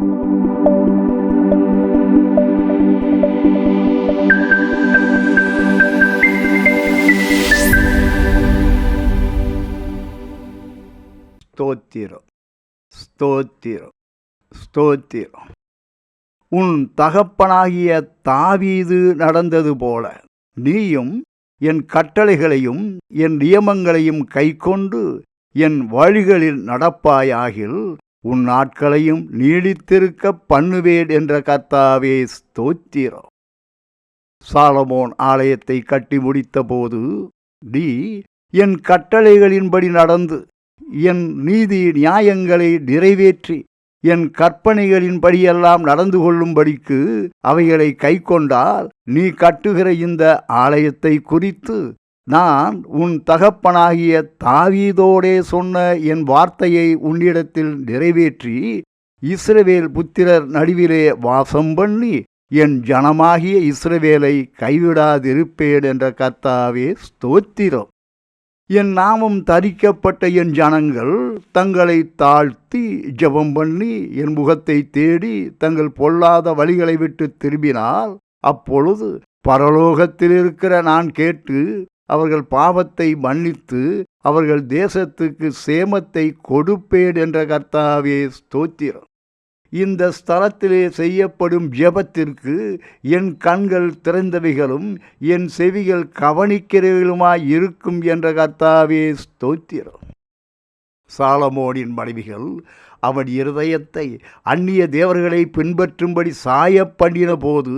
ஸ்தோத்திரம். ஸ்தோத்திரம். ஸ்தோத்திரம். உன் தகப்பனாகிய தாவீது நடந்தது போல நீயும் என் கட்டளைகளையும் என் நியமங்களையும் கைக்கொண்டு என் வழிகளில் நடப்பாயாகில் உன் நாட்களையும் நீடித்திருக்க பண்ணுவேன் என்ற கர்த்தாவே ஸ்தோத்திரம். சாலமோன் ஆலயத்தை கட்டி முடித்தபோது நீ என் கட்டளைகளின்படி நடந்து என் நீதி நியாயங்களை நிறைவேற்றி என் கற்பனைகளின்படியெல்லாம் நடந்து கொள்ளும்படிக்கு அவைகளை கைக்கொண்டால் நீ கட்டுகிற இந்த ஆலயத்தை குறித்து நான் உன் தகப்பனாகிய தாவீதோடே சொன்ன என் வார்த்தையை உன்னிடத்தில் நிறைவேற்றி இஸ்ரவேல் புத்திரர் நடுவிலே வாசம் பண்ணி என் ஜனமாகிய இஸ்ரவேலை கைவிடாதிருப்பேன் என்ற கர்த்தாவே ஸ்தோத்திரம். என் நாமம் தரிக்கப்பட்ட என் ஜனங்கள் தங்களை தாழ்த்தி ஜெபம் பண்ணி என் முகத்தை தேடி தங்கள் பொல்லாத வழிகளை விட்டு திரும்பினால் அப்பொழுது பரலோகத்தில் இருக்கிற நான் கேட்டு அவர்கள் பாவத்தை மன்னித்து அவர்கள் தேசத்துக்கு சேமத்தை கொடுப்பேன் என்ற கர்த்தாவே ஸ்தோத்திரம். இந்த ஸ்தலத்திலே செய்யப்படும் ஜெபத்திற்கு என் கண்கள் திறந்தவைகளும் என் செவிகள் கவனிக்கிறவைகளுமாய் இருக்கும் என்ற கர்த்தாவே ஸ்தோத்திரம். சாலமோனின் மனைவிகள் அவன் இருதயத்தை அந்நிய தேவர்களை பின்பற்றும்படி சாய பண்ணின போது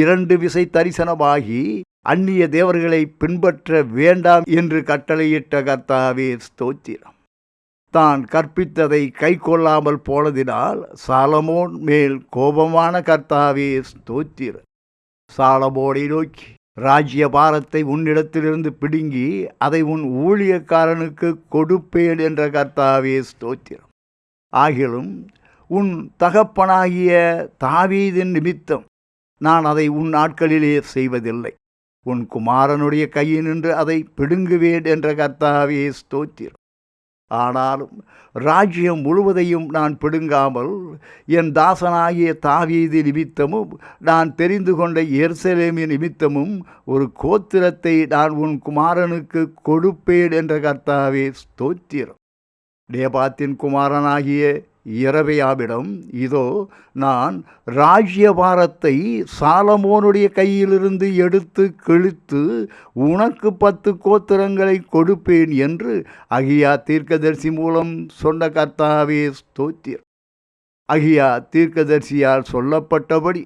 இரண்டு விசை தரிசனமாகி அந்நிய தேவர்களை பின்பற்ற வேண்டாம் என்று கட்டளையிட்ட கர்த்தாவே ஸ்தோத்திரம். தான் கற்பித்ததை கை கொள்ளாமல் போனதினால் சாலமோன் மேல் கோபமான கர்த்தாவே ஸ்தோத்திரம். சாலமோனை நோக்கி ராஜ்ய பாரத்தை உன்னிடத்திலிருந்து பிடுங்கி அதை உன் ஊழியக்காரனுக்கு கொடுப்பேன் என்ற கர்த்தாவே ஸ்தோத்திரம். ஆகிலும் உன் தகப்பனாகிய தாவீதின் நிமித்தம் நான் அதை உன் நாட்களிலே செய்வதில்லை. உன் குமாரனுடைய கையினின்று அதை பிடுங்குவேன் என்ற கர்த்தாவே ஸ்தோத்திரம். ஆனாலும் ராஜ்யம் முழுவதையும் நான் பிடுங்காமல் என் தாசனாகிய தாவீதி நிமித்தமும் நான் தெரிந்து கொண்ட எர்சலேமி நிமித்தமும் ஒரு கோத்திரத்தை நான் உன் குமாரனுக்கு கொடுப்பேன் என்ற கர்த்தாவே ஸ்தோத்திரம். நேபாத்தின் குமாரனாகிய இரவையாவிடம் இதோ நான் ராஜ்யபாரத்தை சாலமோனுடைய கையிலிருந்து எடுத்து கிழித்து உனக்கு பத்து கோத்திரங்களை கொடுப்பேன் என்று அகியா தீர்க்கதரிசி மூலம் சொன்ன கர்த்தாவே ஸ்தோத்தியர் அகியா தீர்க்கதரிசியால் சொல்லப்பட்டபடி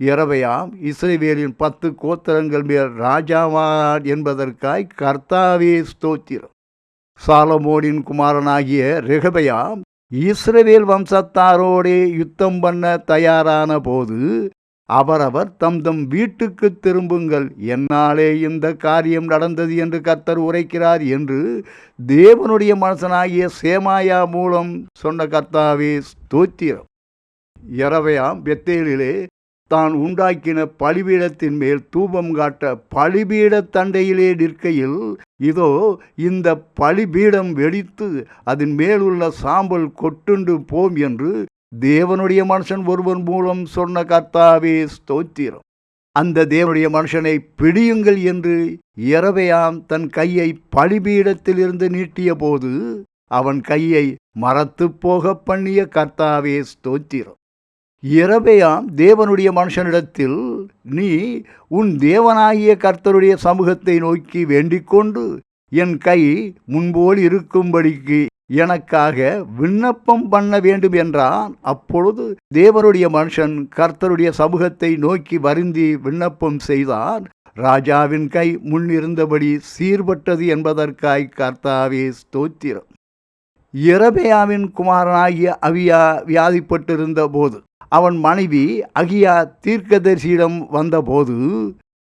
இரவையாம் இஸ்ரேவேலின் பத்து கோத்திரங்கள் மேல் ராஜாவார் என்பதற்காய் கர்த்தாவே ஸ்தோத்திரம். சாலமோனின் குமாரனாகிய ரெகபையாம் இஸ்ரவேல் வம்சத்தாரோடே யுத்தம் பண்ண தயாரான போது அவரவர் தம் தம் வீட்டுக்கு திரும்புங்கள். என்னாலே இந்த காரியம் நடந்தது என்று கர்த்தர் உரைக்கிறார் என்று தேவனுடைய மனசனாகிய சேமாயா மூலம் சொன்ன கர்த்தாவே ஸ்தோத்திரம். இரவையாம் பெத்தேலிலே தான் உண்டாக்கின பலிபீடத்தின் மேல் தூபம் காட்ட பலிபீட தண்டையிலே நிற்கையில் இதோ இந்த பலிபீடம் வெடித்து அதன் மேலுள்ள சாம்பல் கொட்டுண்டு போம் என்று தேவனுடைய மனுஷன் ஒருவன் மூலம் சொன்ன கர்த்தாவே ஸ்தோத்திரம். அந்த தேவனுடைய மனுஷனை பிடியுங்கள் என்று இரவையாம் தன் கையை பலிபீடத்திலிருந்து நீட்டிய போது அவன் கையை மரத்து போக பண்ணிய கர்த்தாவே ஸ்தோத்திரம். இரபெயாம் தேவனுடைய மனுஷனிடத்தில் நீ உன் தேவனாகிய கர்த்தருடைய சமூகத்தை நோக்கி வேண்டிக்கொண்டு என் கை முன்போல் இருக்கும்படிக்கு எனக்காக விண்ணப்பம் பண்ண வேண்டும் என்றான். அப்பொழுது தேவனுடைய மனுஷன் கர்த்தருடைய சமூகத்தை நோக்கி வருந்தி விண்ணப்பம் செய்தான். ராஜாவின் கை முன்னிருந்தபடி சீர்பட்டது என்பதற்காய் கர்த்தாவே ஸ்தோத்திரம். இரபேயாவின் குமாரனாகிய அவியா வியாதிப்பட்டிருந்த போது அவன் மனைவி அகியா தீர்க்கதரிசியிடம் வந்தபோது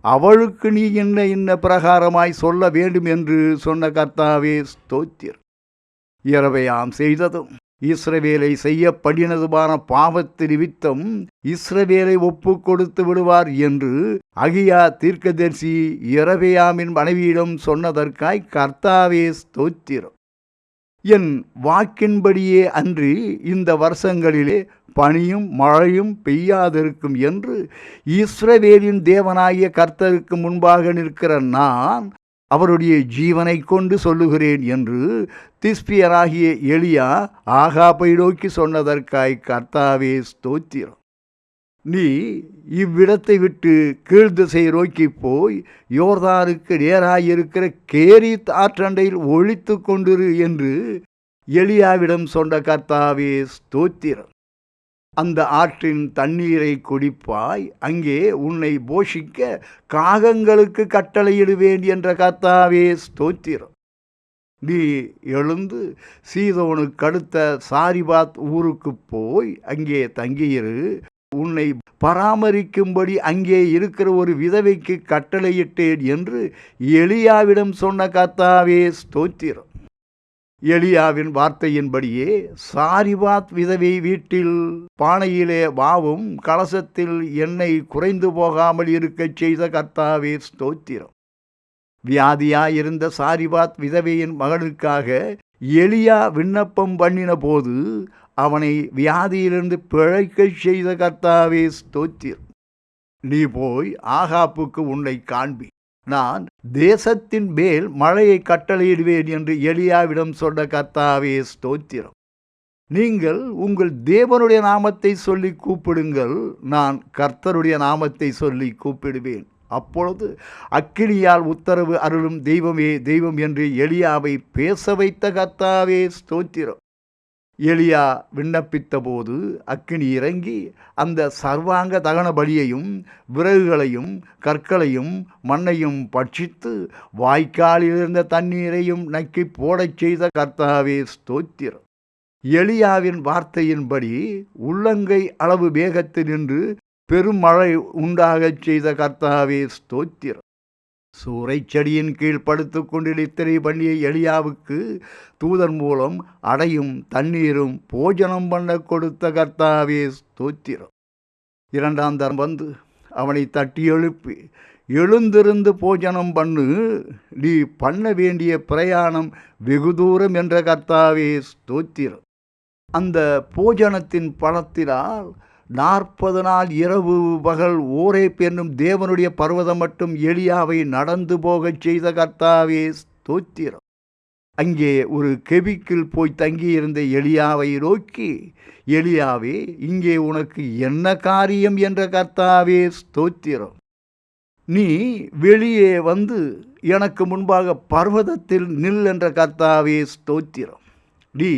அவளுக்கு நீ என்ன என்ன பிரகாரமாய் சொல்ல வேண்டும் என்று சொன்ன கர்த்தாவே ஸ்தோத்திர் இரவையாம் செய்ததும் இஸ்ரவேலை செய்யப்படினதுமான பாவத்து நிமித்தம் இஸ்ரவேலை ஒப்பு கொடுத்து விடுவார் என்று அகியா தீர்க்கதரிசி இரவையாமின் மனைவியிடம் சொன்னதற்காய் கர்த்தாவே ஸ்தோத்திரம். என் வாக்கின்படியே அன்றி இந்த வருஷங்களிலே பனியும் மழையும் பெய்யாதிருக்கும் என்று இஸ்ரவேலின் தேவனாகிய கர்த்தருக்கு முன்பாக நிற்கிற நான் அவருடைய ஜீவனை கொண்டு சொல்லுகிறேன் என்று திஸ்பியராகிய எளியா ஆகாப்பை நோக்கி சொன்னதற்காய் கர்த்தாவே ஸ்தோத்திரம். நீ இவ்விடத்தை விட்டு கீழ்திசை நோக்கி போய் யோர்தானுக்கு நேராயிருக்கிற கேரித் ஆற்றண்டையில் ஒழித்து கொண்டிரு என்று எளியாவிடம் சொன்ன கர்த்தாவே ஸ்தோத்திரம். அந்த ஆற்றின் தண்ணீரை குடிப்பாய் அங்கே உன்னை போஷிக்க காகங்களுக்கு கட்டளையிடுவேன் என்ற கர்த்தாவே ஸ்தோத்திரம். நீ எழுந்து சீதோனுக்கு அடுத்த சாரிபாத் ஊருக்கு போய் அங்கே தங்கியிரு. உன்னை பராமரிக்கும்படி அங்கே இருக்கிற ஒரு விதவைக்கு கட்டளையிட்டேன் என்று எளியாவிடம் சொன்ன கர்த்தாவே ஸ்தோத்திரம். எலியாவின் வார்த்தையின்படியே சாரிபாத் விதவை வீட்டில் பானையிலே வாவும் கலசத்தில் எண்ணெய் குறைந்து போகாமல் இருக்கச் செய்த கர்த்தாவே ஸ்தோத்திரம். வியாதியாயிருந்த சாரிபாத் விதவையின் மகனுக்காக எளியா விண்ணப்பம் பண்ணின போது அவனை வியாதியிலிருந்து பிழைக்கச் செய்த கர்த்தாவே ஸ்தோத்திரம். நீ போய் ஆகாப்புக்கு உன்னை காண்பி. நான் தேசத்தின் மேல் மழையை கட்டளையிடுவேன் என்று எளியாவிடம் சொன்ன கர்த்தாவே ஸ்தோத்திரம். நீங்கள் உங்கள் தேவனுடைய நாமத்தை சொல்லி கூப்பிடுங்கள் நான் கர்த்தருடைய நாமத்தை சொல்லி கூப்பிடுவேன். அப்பொழுது அக்கினியால் உத்தரவு அருளும் தெய்வமே தெய்வம் என்று எளியாவை பேச வைத்த கர்த்தாவே ஸ்தோத்திரம். எலியா விண்ணப்பித்தபோது அக்கினி இறங்கி அந்த சர்வாங்க தகன பலியையும் விறகுகளையும் கற்களையும் மண்ணையும் பட்சித்து வாய்க்காலிலிருந்த தண்ணீரையும் நக்கி போடச் செய்த கர்த்தாவே ஸ்தோத்திரம். எலியாவின் வார்த்தையின்படி உள்ளங்கை அளவு வேகத்தில் நின்று பெருமழை உண்டாகச் செய்த கர்த்தாவே ஸ்தோத்திரம். சூறைச்செடியின் கீழ் படுத்து கொண்டு நித்திரை பண்ணிய எளியாவுக்கு தூதன் மூலம் அடையும் தண்ணீரும் போஜனம் பண்ண கொடுத்த கர்த்தாவே ஸ்தோத்திரம். இரண்டாம் தரம் வந்து அவனை தட்டி எழுப்பி எழுந்திருந்து போஜனம் பண்ணு நீ பண்ண வேண்டிய பிரயாணம் வெகு தூரம் என்ற கர்த்தாவே ஸ்தோத்திரம். அந்த போஜனத்தின் பணத்தினால் நாற்பது நாள் இரவு பகல் ஓரே என்னும் தேவனுடைய பர்வதம் மட்டும் எளியாவை நடந்து போகச் செய்த கர்த்தாவே ஸ்தோத்திரம். அங்கே ஒரு கெபிக்கில் போய் தங்கியிருந்த எளியாவை நோக்கி எளியாவே இங்கே உனக்கு என்ன காரியம்? என்ற கர்த்தாவே ஸ்தோத்திரம். நீ வெளியே வந்து எனக்கு முன்பாக பர்வதத்தில் நில் என்ற கர்த்தாவே ஸ்தோத்திரம். நீ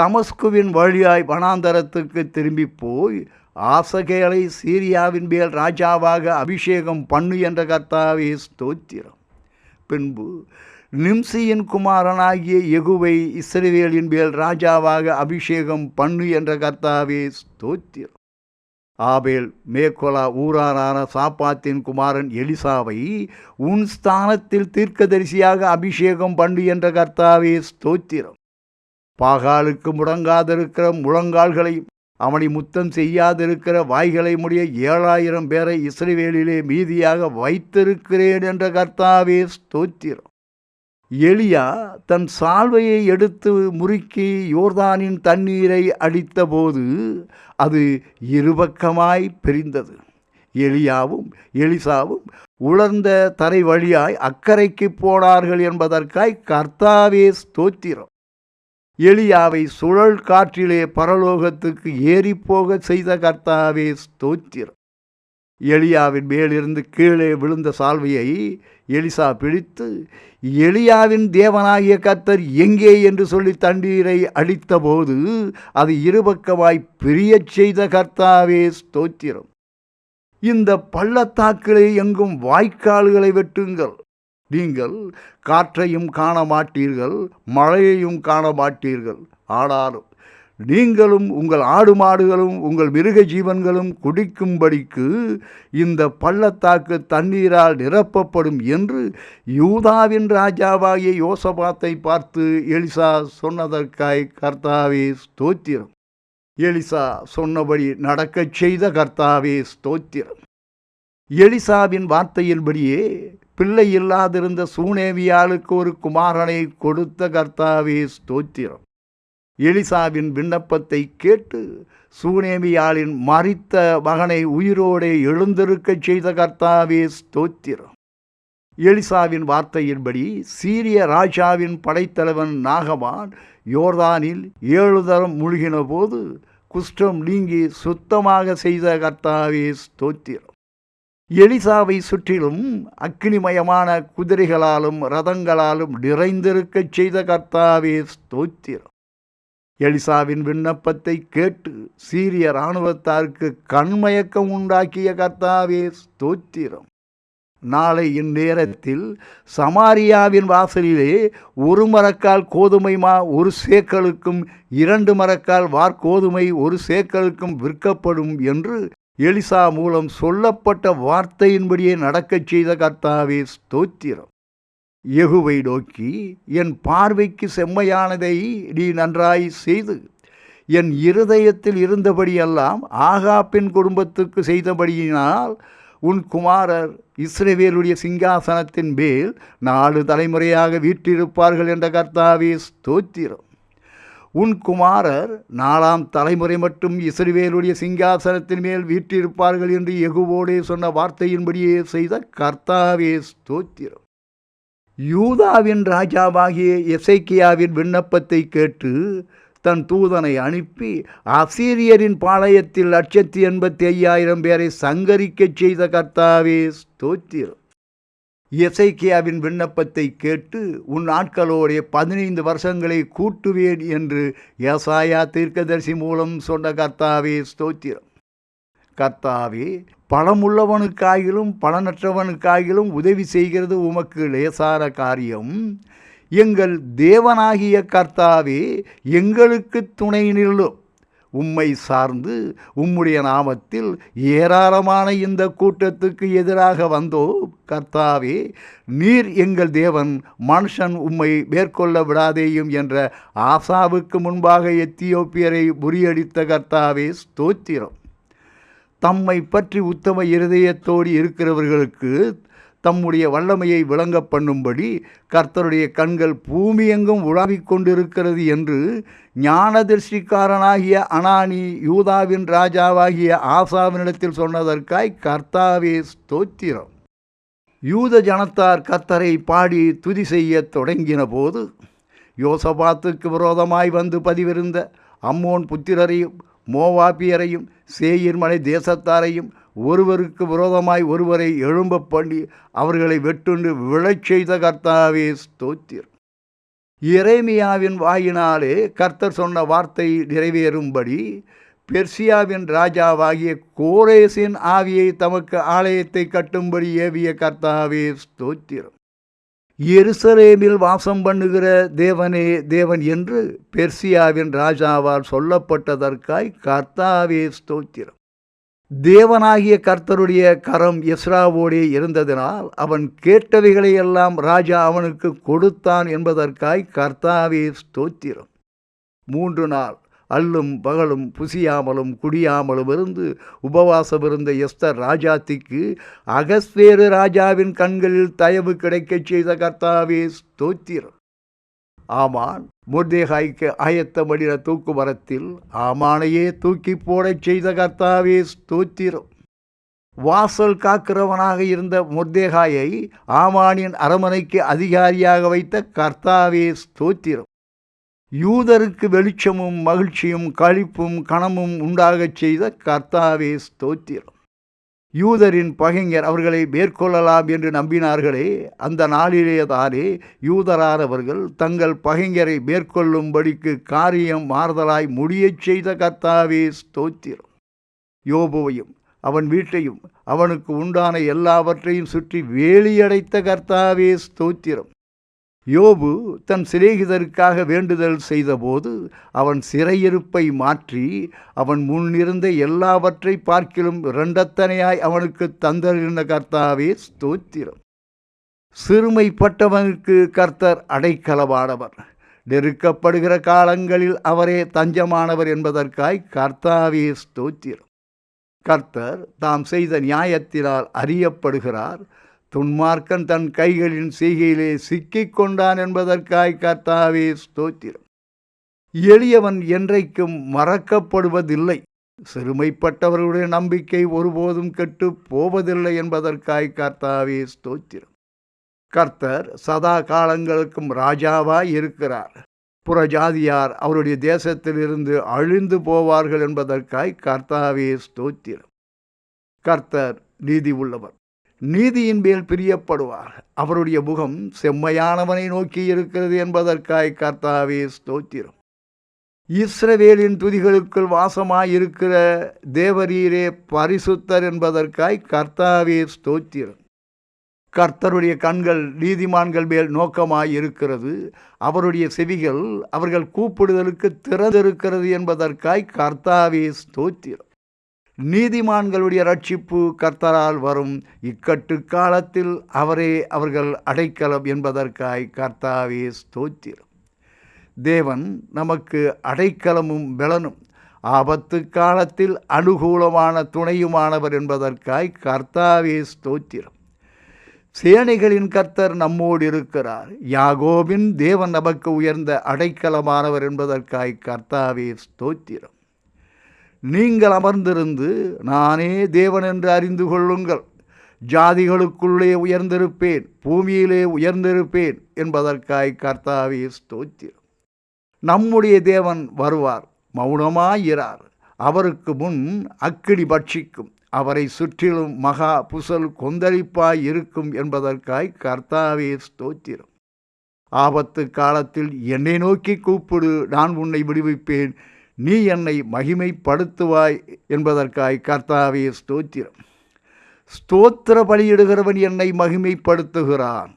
தமஸ்குவின் வழியாய் வனாந்தரத்துக்கு திரும்பி போய் ஆசகேலை சீரியாவின் மேல் ராஜாவாக அபிஷேகம் பண்ணு என்ற கர்த்தாவே ஸ்தோத்திரம். பின்பு நிம்சியின் குமாரனாகிய எகுவை இஸ்ரேவேலின் மேல் ராஜாவாக அபிஷேகம் பண்ணு என்ற கர்த்தாவே ஸ்தோத்திரம். ஆபேல் மேற்கொலா ஊராரான சாப்பாத்தின் குமாரன் எலிசாவை உன் ஸ்தானத்தில் தீர்க்கதரிசியாக அபிஷேகம் பண்ணு என்ற கர்த்தாவே ஸ்தோத்திரம். பாகாலுக்கு முடங்காதிருக்கிற முழங்கால்களை அவனை முத்தம் செய்யாதிருக்கிற வாய்களை முடிய ஏழாயிரம் பேரை இஸ்ரேவேலிலே மீதியாக வைத்திருக்கிறேன் என்ற கர்த்தாவே ஸ்தோத்திரம். எலியா தன் சால்வையை எடுத்து முறுக்கி யோர்தானின் தண்ணீரை அடித்தபோது அது இருபக்கமாய் பிரிந்தது. எலியாவும் எலிசாவும் உலர்ந்த தரை வழியாய் அக்கறைக்கு போனார்கள் என்பதற்காய் கர்த்தாவே ஸ்தோத்திரம். எளியாவை சுழல் காற்றிலே பரலோகத்துக்கு ஏறிப்போக செய்த கர்த்தாவே ஸ்தோத்திரம். எளியாவின் மேலிருந்து கீழே விழுந்த சால்வையை எலிசா பிடித்து எளியாவின் தேவனாகிய கர்த்தர் எங்கே என்று சொல்லி தண்ணீரை அடித்தபோது அது இருபக்கமாய் பிரியச் செய்த கர்த்தாவே ஸ்தோத்திரம். இந்த பள்ளத்தாக்கிலே எங்கும் வாய்க்கால்களை வெட்டுங்கள். நீங்கள் காற்றையும் காண மாட்டீர்கள் மழையையும் காண மாட்டீர்கள் ஆனாலும் நீங்களும் உங்கள் ஆடு மாடுகளும் உங்கள் மிருக ஜீவன்களும் குடிக்கும்படிக்கு இந்த பள்ளத்தாக்கு தண்ணீரால் நிரப்பப்படும் என்று யூதாவின் ராஜாவாகிய யோசபாத்தை பார்த்து எலிசா சொன்னதற்காய் கர்த்தாவே ஸ்தோத்திரம். எலிசா சொன்னபடி நடக்கச் செய்த கர்த்தாவே ஸ்தோத்திரம். எலிசாவின் வார்த்தையின்படியே பிள்ளை இல்லாதிருந்த சூனேவியாளுக்கு ஒரு குமாரனை கொடுத்த கர்த்தாவே ஸ்தோத்திரம். எலிசாவின் விண்ணப்பத்தை கேட்டு சூனேமியாளின் மறித்த மகனை உயிரோடே எழுந்திருக்கச் செய்த கர்த்தாவே ஸ்தோத்திரம். எலிசாவின் வார்த்தையின்படி சீரிய ராஜாவின் படைத்தலைவன் நாகமான் யோர்தானில் ஏழு தரம் முழுகின போது குஷ்டம் நீங்கி சுத்தமாக செய்த கர்த்தாவே ஸ்தோத்திரம். எலிசாவை சுற்றிலும் அக்னிமயமான குதிரைகளாலும் ரதங்களாலும் நிறைந்திருக்கச் செய்த கர்த்தாவே ஸ்தோத்திரம். எலிசாவின் விண்ணப்பத்தை கேட்டு சீரிய இராணுவத்தாருக்கு கண்மயக்கம் உண்டாக்கிய கர்த்தாவே ஸ்தோத்திரம். நாளை இந்நேரத்தில் சமாரியாவின் வாசலிலே ஒரு மரக்கால் கோதுமை மா ஒரு சேக்கலுக்கும் இரண்டு மரக்கால் வார்கோதுமை ஒரு சேக்கலுக்கும் விற்கப்படும் என்று எலிசா மூலம் சொல்லப்பட்ட வார்த்தையின்படியே நடக்கச் செய்த கர்த்தாவே ஸ்தோத்திரம். எகுவை நோக்கி என் பார்வைக்கு செம்மையானதை நீ நன்றாய் செய்து என் இருதயத்தில் இருந்தபடியெல்லாம் ஆகாப்பின் குடும்பத்துக்கு செய்தபடியினால் உன் குமாரர் இஸ்ரேவேலுடைய சிங்காசனத்தின் மேல் நாலு தலைமுறையாக வீற்றிருப்பார்கள் என்ற கர்த்தாவே ஸ்தோத்திரம். உன் குமாரர் நாலாம் தலைமுறை மட்டும் இஸ்ரவேலுடைய சிங்காசனத்தின் மேல் வீற்றிருப்பார்கள் என்று எகுவோடே சொன்ன வார்த்தையின்படியே செய்த கர்த்தாவே ஸ்தோத்திரம். யூதாவின் ராஜாவாகிய எசைக்கியாவின் விண்ணப்பத்தை கேட்டு தன் தூதனை அனுப்பி அசீரியரின் பாளையத்தில் லட்சத்தி எண்பத்தி ஐயாயிரம் பேரை சங்கரிக்கச் செய்த கர்த்தாவே ஸ்தோத்திரம். எசைக்கியாவின் விண்ணப்பத்தை கேட்டு உன் ஆட்களோடைய பதினைந்து வருஷங்களை கூட்டுவேன் என்று ஏசாயா தீர்க்கதரிசி மூலம் சொன்ன கர்த்தாவே ஸ்தோத்திரம். கர்த்தாவே பணமுள்ளவனுக்காகிலும் பணனற்றவனுக்காகிலும் உதவி செய்கிறது உமக்கு லேசார காரியம். எங்கள் தேவனாகிய கர்த்தாவே எங்களுக்கு துணை நில்லும். உம்மை சார்ந்து உம்முடைய நாமத்தில் ஏராளமான இந்த கூட்டத்துக்கு எதிராக வந்தோ கர்த்தாவே நீர் எங்கள் தேவன் மனுஷன் உம்மை மேற்கொள்ள விடாதேயும் என்ற ஆசாவுக்கு முன்பாக எத்தியோப்பியரை முறியடித்த கர்த்தாவே ஸ்தோத்திரம். தம்மை பற்றி உத்தம இருதயத்தோடு இருக்கிறவர்களுக்கு தம்முடைய வல்லமையை விளங்க பண்ணும்படி கர்த்தருடைய கண்கள் பூமியெங்கும் உலாவிக் கொண்டிருக்கிறது என்று ஞானதர்ஷிக்காரனாகிய அனானி யூதாவின் ராஜாவாகிய ஆசாவினிடத்தில் சொன்னதற்காய் கர்த்தாவே ஸ்தோத்திரம். யூத ஜனத்தார் கர்த்தரை பாடி துதி செய்ய தொடங்கின போது யோசபாத்துக்கு விரோதமாய் வந்து பதிவிருந்த அம்மோன் புத்திரரையும் மோவாப்பியரையும் சேயிர்மலை தேசத்தாரையும் ஒருவருக்கு விரோதமாய் ஒருவரை எழும்ப பண்ணி அவர்களை வெட்டுண்டு விழச் செய்த கர்த்தாவே ஸ்தோத்திரம். எரேமியாவின் வாயினாலே கர்த்தர் சொன்ன வார்த்தை நிறைவேறும்படி பெர்சியாவின் ராஜாவாகிய கோரேசின் ஆவியை தமக்கு ஆலயத்தை கட்டும்படி ஏவிய கர்த்தாவே ஸ்தோத்திரம். எருசலேமில் வாசம் பண்ணுகிற தேவனே தேவன் என்று பெர்சியாவின் ராஜாவால் சொல்லப்பட்டதற்காய் கர்த்தாவே ஸ்தோத்திரம். தேவனாகிய கர்த்தருடைய கரம் எஸ்ராவோடே இருந்ததினால் அவன் கேட்டவைகளை எல்லாம் ராஜா அவனுக்கு கொடுத்தான் என்பதற்காய் கர்த்தாவே ஸ்தோத்திரம். மூன்று நாள் அல்லும் பகலும் புசியாமலும் குடியாமலும் இருந்து உபவாசம் இருந்த எஸ்தர் ராஜாத்திக்கு அகஸ்வேறு ராஜாவின் கண்களில் தயவு கிடைக்கச் செய்த கர்த்தாவே ஸ்தோத்திரம். ஆமான் முர்தேகாய்க்கு ஆயத்தமடின தூக்குமரத்தில் ஆமானையே தூக்கி போடச் செய்த கர்த்தாவே ஸ்தோத்திரம். வாசல் காக்கிறவனாக இருந்த முர்தேகாயை ஆமானின் அரமனைக்கு அதிகாரியாக வைத்த கர்த்தாவே ஸ்தோத்திரம். யூதருக்கு வெளிச்சமும் மகிழ்ச்சியும் களிப்பும் கணமும் உண்டாகச் செய்த கர்த்தாவே ஸ்தோத்திரம். யூதரின் பகைஞர் அவர்களை மேற்கொள்ளலாம் என்று நம்பினார்களே அந்த நாளிலே தானே யூதரானவர்கள் தங்கள் பகைஞரை மேற்கொள்ளும்படிக்கு காரியம் மாறுதலாய் முடியச் செய்த கர்த்தாவே ஸ்தோத்திரம். யோபுவையும் அவன் வீட்டையும் அவனுக்கு உண்டான எல்லாவற்றையும் சுற்றி வேலியடைத்த கர்த்தாவே ஸ்தோத்திரம். யோபு தன் சிநேகிதருக்காக வேண்டுதல் செய்தபோது அவன் சிறையிருப்பை மாற்றி அவன் முன்னிருந்த எல்லாவற்றை பார்க்கிலும் இரண்டத்தனையாய் அவனுக்கு தந்திருந்த கர்த்தாவே ஸ்தோத்திரம். சிறுமைப்பட்டவனுக்கு கர்த்தர் அடைக்கலமானவர். நெருக்கப்படுகிற காலங்களில் அவரே தஞ்சமானவர் என்பதற்காய் கர்த்தாவே ஸ்தோத்திரம். கர்த்தர் தாம் செய்த நியாயத்தினால் அறியப்படுகிறார். துன்மார்க்கன் தன் கைகளின் செய்கையிலே சிக்கிக் கொண்டான் என்பதற்காய் கர்த்தாவே ஸ்தோத்திரம். எளியவன் என்றைக்கும் மறக்கப்படுவதில்லை. சிறுமைப்பட்டவர்களுடைய நம்பிக்கை ஒருபோதும் கெட்டு போவதில்லை என்பதற்காய் கர்த்தாவே ஸ்தோத்திரம். கர்த்தர் சதா காலங்களுக்கும் ராஜாவாய் இருக்கிறார். புறஜாதியார் அவருடைய தேசத்திலிருந்து அழிந்து போவார்கள் என்பதற்காய் கர்த்தாவே ஸ்தோத்திரம். கர்த்தர் நீதி உள்ளவர். நீதியின் மேல் பிரியப்படுவார். அவருடைய முகம் செம்மையானவனை நோக்கி இருக்கிறது என்பதற்காய் கர்த்தாவே ஸ்தோத்திரம். இஸ்ரவேலின் துதிகளுக்குள் வாசமாயிருக்கிற தேவரீரே பரிசுத்தர் என்பதற்காய் கர்த்தாவே ஸ்தோத்திரம். கர்த்தருடைய கண்கள் நீதிமான்கள் மேல் நோக்கமாய் இருக்கிறது அவருடைய செவிகள் அவர்கள் கூப்பிடுதலுக்கு திறந்திருக்கிறது என்பதற்காய் கர்த்தாவே ஸ்தோத்திரம். நீதிமான்களுடைய ரட்சிப்பு கர்த்தரால் வரும். இக்கட்டு காலத்தில் அவரே அவர்கள் அடைக்கலம் என்பதற்காய் கர்த்தாவே ஸ்தோத்திரம். தேவன் நமக்கு அடைக்கலமும் பலனும் ஆபத்து காலத்தில் அனுகூலமான துணையுமானவர் என்பதற்காய் கர்த்தாவே ஸ்தோத்திரம். சேனைகளின் கர்த்தர் நம்மோடு இருக்கிறார். யாகோவின் தேவன் நமக்கு உயர்ந்த அடைக்கலமானவர் என்பதற்காய் கர்த்தாவே ஸ்தோத்திரம். நீங்கள் அமர்ந்திருந்து நானே தேவன் என்று அறிந்து கொள்ளுங்கள். ஜாதிகளுக்குள்ளே உயர்ந்திருப்பேன் பூமியிலே உயர்ந்திருப்பேன் என்பதற்காய் கர்த்தாவே ஸ்தோத்திரம். நம்முடைய தேவன் வருவார் மௌனமாயிறார் அவருக்கு முன் அக்கிடி பட்சிக்கும் அவரை சுற்றிலும் மகா புசல் கொந்தளிப்பாய் இருக்கும் என்பதற்காய் கர்த்தாவே ஸ்தோத்திரம். ஆபத்து காலத்தில் என்னை நோக்கி கூப்பிடு நான் உன்னை விடுவிப்பேன். நீ என்னை மகிமைப்படுத்துவாய் என்பதற்காய் கர்த்தாவே ஸ்தோத்திரம். ஸ்தோத்திர பலியிடுகிறவன் என்னை மகிமைப்படுத்துகிறான்.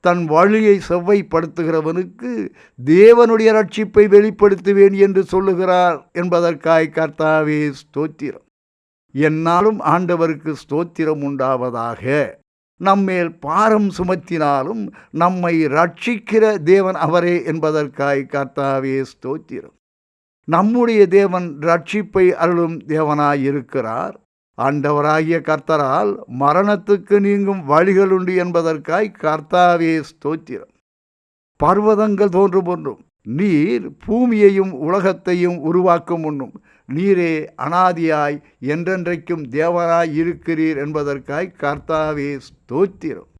தன் வழியை செவ்வைப்படுத்துகிறவனுக்கு தேவனுடைய ரட்சிப்பை வெளிப்படுத்துவேன் என்று சொல்லுகிறார் என்பதற்காய் கர்த்தாவே ஸ்தோத்திரம். என்னாலும் ஆண்டவருக்கு ஸ்தோத்திரம் உண்டாவதாக. நம்மேல் பாரம் சுமத்தினாலும் நம்மை ரட்சிக்கிற தேவன் அவரே என்பதற்காய் கர்த்தாவே ஸ்தோத்திரம். நம்முடைய தேவன் ரட்சிப்பை அருளும் தேவனாயிருக்கிறார். ஆண்டவராகிய கர்த்தரால் மரணத்துக்கு நீங்கும் வழிகள் உண்டு என்பதற்காய் கர்த்தாவே ஸ்தோத்திரம். பர்வதங்கள் தோன்றும் ஒன்றும் நீர் பூமியையும் உலகத்தையும் உருவாக்கும் ஒன்றும் நீரே அனாதியாய் என்றென்றைக்கும் தேவராய் இருக்கிறீர் என்பதற்காய் கர்த்தாவே ஸ்தோத்திரம்.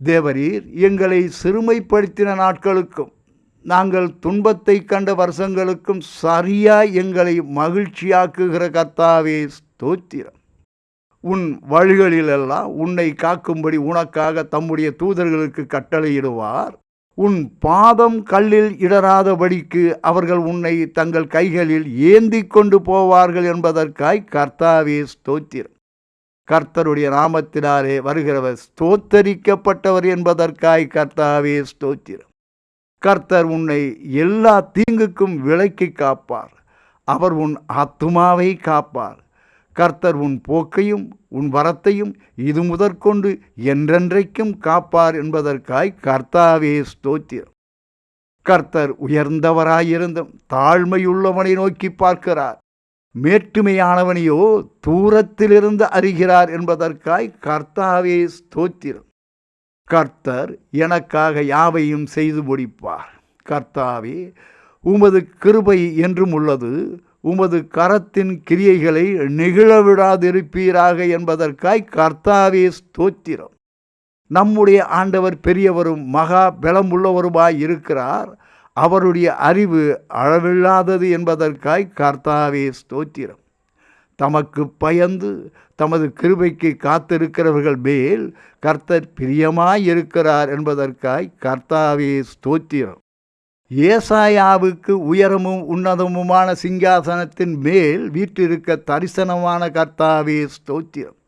தேவரீர் எங்களை சிறுமைப்படுத்தின நாட்களுக்கும் நாங்கள் துன்பத்தை கண்ட வருஷங்களுக்கும் சரியாய் எங்களை மகிழ்ச்சியாக்குகிற கர்த்தாவே ஸ்தோத்திரம். உன் வழிகளிலெல்லாம் உன்னை காக்கும்படி உனக்காக தம்முடைய தூதர்களுக்கு கட்டளையிடுவார். உன் பாதம் கல்லில் இடராதபடிக்கு அவர்கள் உன்னை தங்கள் கைகளில் ஏந்தி கொண்டு போவார்கள் என்பதற்காய் கர்த்தாவே ஸ்தோத்திரம். கர்த்தருடைய நாமத்தினாலே வருகிறவர் ஸ்தோத்தரிக்கப்பட்டவர் என்பதற்காய் கர்த்தாவே ஸ்தோத்திரம். கர்த்தர் உன்னை எல்லா தீங்குக்கும் விலக்கி காப்பார். அவர் உன் ஆத்துமாவை காப்பார். கர்த்தர் உன் போக்கையும் உன் வரத்தையும் இது முதற்கொண்டு என்றென்றைக்கும் காப்பார் என்பதற்காய் கர்த்தாவே ஸ்தோத்திரம். கர்த்தர் உயர்ந்தவராயிருந்தும் தாழ்மையுள்ளவனை நோக்கி பார்க்கிறார். மேட்டுமையானவனையோ தூரத்திலிருந்து அறிகிறார் என்பதற்காய் கர்த்தாவே ஸ்தோத்திரம். கர்த்தர் எனக்காக யாவையும் செய்து முடிப்பார். கர்த்தாவே உமது கிருபை என்றும் உள்ளது. உமது கரத்தின் கிரியைகளை நிகழவிடாதிருப்பீராக என்பதற்காய் கர்த்தாவே ஸ்தோத்திரம். நம்முடைய ஆண்டவர் பெரியவரும் மகா பலமுள்ளவருமாய் இருக்கிறார். அவருடைய அறிவு அளவில்லாதது என்பதற்காய் கர்த்தாவே ஸ்தோத்திரம். தமக்கு பயந்து தமது கிருபைக்கு காத்திருக்கிறவர்கள் மேல் கர்த்தர் பிரியமாயிருக்கிறார் என்பதற்காய் கர்த்தாவே ஸ்தோத்திரம். ஏசாயாவுக்கு உயரமும் உன்னதமுமான சிங்காசனத்தின் மேல் வீற்றிருக்க தரிசனமான கர்த்தாவே ஸ்தோத்திரம்.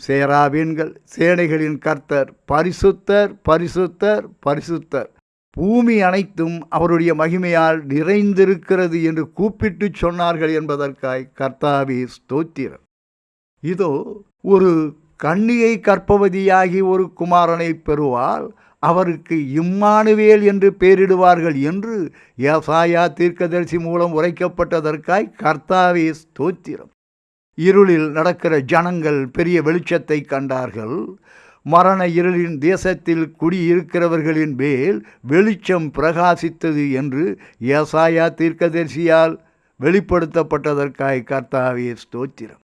சேராவீன்கள் சேனைகளின் கர்த்தர் பரிசுத்தர் பரிசுத்தர் பரிசுத்தர். பூமி அனைத்தும் அவருடைய மகிமையால் நிறைந்திருக்கிறது என்று கூப்பிட்டு சொன்னார்கள் என்பதற்காய் கர்த்தாவே ஸ்தோத்திரம். இதோ ஒரு கண்ணியை கற்பவதியாகி ஒரு குமாரனை பெறுவால் அவருக்கு இம்மானுவேல் என்று பெயரிடுவார்கள் என்று ஏசாயா தீர்க்கதரிசி மூலம் உரைக்கப்பட்டதற்காய் கர்த்தாவே ஸ்தோத்திரம். இருளில் நடக்கிற ஜனங்கள் பெரிய வெளிச்சத்தை கண்டார்கள். மரண இருளின் தேசத்தில் குடியிருக்கிறவர்களின் மேல் வெளிச்சம் பிரகாசித்தது என்று ஏசாயா தீர்க்கதரிசியால் வெளிப்படுத்தப்பட்டதற்காய் கர்த்தாவே ஸ்தோத்திரம்.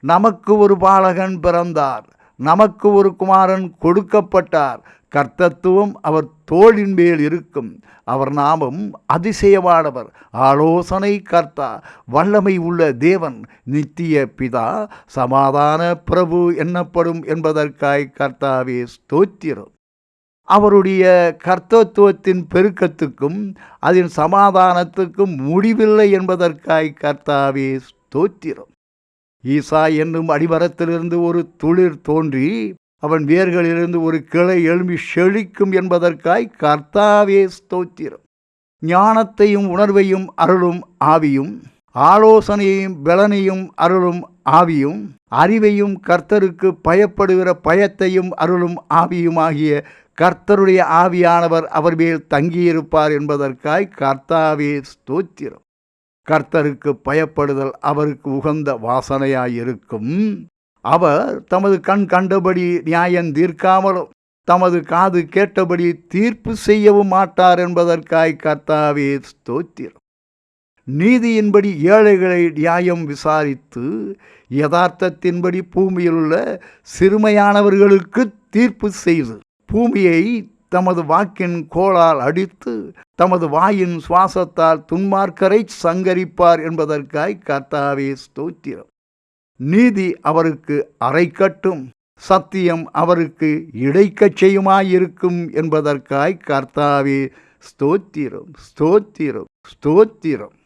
நமக்கு ஒரு பாலகன் பிறந்தார். நமக்கு ஒரு குமாரன் கொடுக்கப்பட்டார். கர்த்தத்துவம் அவர் தோளின் மேல் இருக்கும். அவர் நாமம் அதிசயமானவர். ஆலோசனை கர்த்தா வல்லமை உள்ள தேவன் நித்திய பிதா சமாதான பிரபு என்னப்படும் என்பதற்காய் கர்த்தாவே ஸ்தோத்திரம். அவருடைய கர்த்தத்துவத்தின் பெருக்கத்துக்கும் அதன் சமாதானத்துக்கும் முடிவில்லை என்பதற்காய் கர்த்தாவே ஸ்தோத்திரம். ஈசா என்னும் அடிமரத்திலிருந்து ஒரு துளிர் தோன்றி அவன் வேர்களிலிருந்து ஒரு கிளை எழும்பி செழிக்கும் என்பதற்காய் கர்த்தாவே ஸ்தோத்திரம். ஞானத்தையும் உணர்வையும் அருளும் ஆவியும் ஆலோசனையையும் பலனையும் அருளும் ஆவியும் அறிவையும் கர்த்தருக்கு பயப்படுகிற பயத்தையும் அருளும் ஆவியுமாகிய கர்த்தருடைய ஆவியானவர் அவர் மேல் தங்கியிருப்பார் என்பதற்காய் கர்த்தாவே ஸ்தோத்திரம். கர்த்தருக்கு பயப்படுதல் அவருக்கு உகந்த வாசனையாயிருக்கும். அவர் தமது கண் கண்டபடி நியாயம் தீர்க்காமலும் தமது காது கேட்டபடி தீர்ப்பு செய்யவும் மாட்டார் என்பதற்காய் கர்த்தாவே ஸ்தோத்திரம். நீதியின்படி ஏழைகளை நியாயம் விசாரித்து யதார்த்தத்தின்படி பூமியில் உள்ள சிறுமையானவர்களுக்கு தீர்ப்பு செய்து பூமியை தமது வாக்கின் கோளால் அடித்து தமது வாயின் சுவாசத்தால் துன்மார்க்கரை சங்கரிப்பார் என்பதற்காய் கர்த்தாவே ஸ்தோத்திரம். நீதி அவருக்கு அரைக்கட்டும் சத்தியம் அவருக்கு இடைக்கச்சையுமாயிருக்கும் என்பதற்காய் கர்த்தாவே ஸ்தோத்திரம் ஸ்தோத்திரம் ஸ்தோத்திரம்.